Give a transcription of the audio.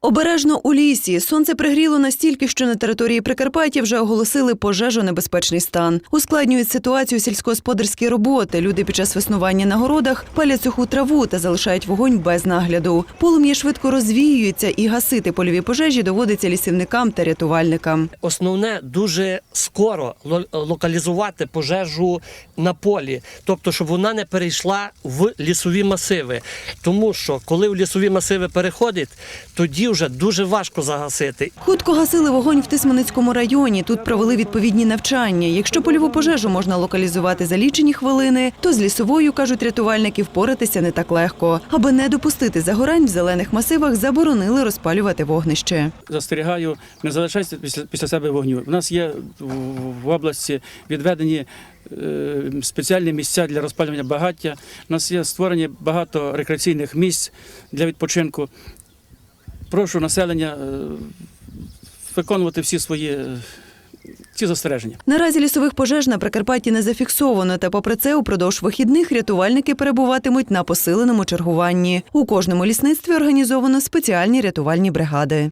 Обережно у лісі сонце пригріло настільки, що на території Прикарпаття вже оголосили пожежонебезпечний стан. Ускладнюють ситуацію сільськогосподарські роботи. Люди під час веснування на городах палять суху траву та залишають вогонь без нагляду. Полум'я швидко розвіюється, і гасити польові пожежі доводиться лісівникам та рятувальникам. Основне дуже скоро ло- локалізувати пожежу на полі, тобто, щоб вона не перейшла в лісові масиви. Тому що коли в лісові масиви переходить, тоді вже дуже важко загасити. Хутко гасили вогонь в Тисманицькому районі. Тут провели відповідні навчання. Якщо польову пожежу можна локалізувати за лічені хвилини, то з лісовою кажуть рятувальники впоратися не так легко. Аби не допустити загорань в зелених масивах, заборонили розпалювати вогнище. застерігаю, не залишайте після, після себе вогню. У нас є в, в області відведені е, спеціальні місця для розпалювання багаття. У нас є створені багато рекреаційних місць для відпочинку. Прошу населення е, виконувати всі свої е, ці застереження. Наразі лісових пожеж на Прикарпатті не зафіксовано. Та попри це, упродовж вихідних рятувальники перебуватимуть на посиленому чергуванні. У кожному лісництві організовано спеціальні рятувальні бригади.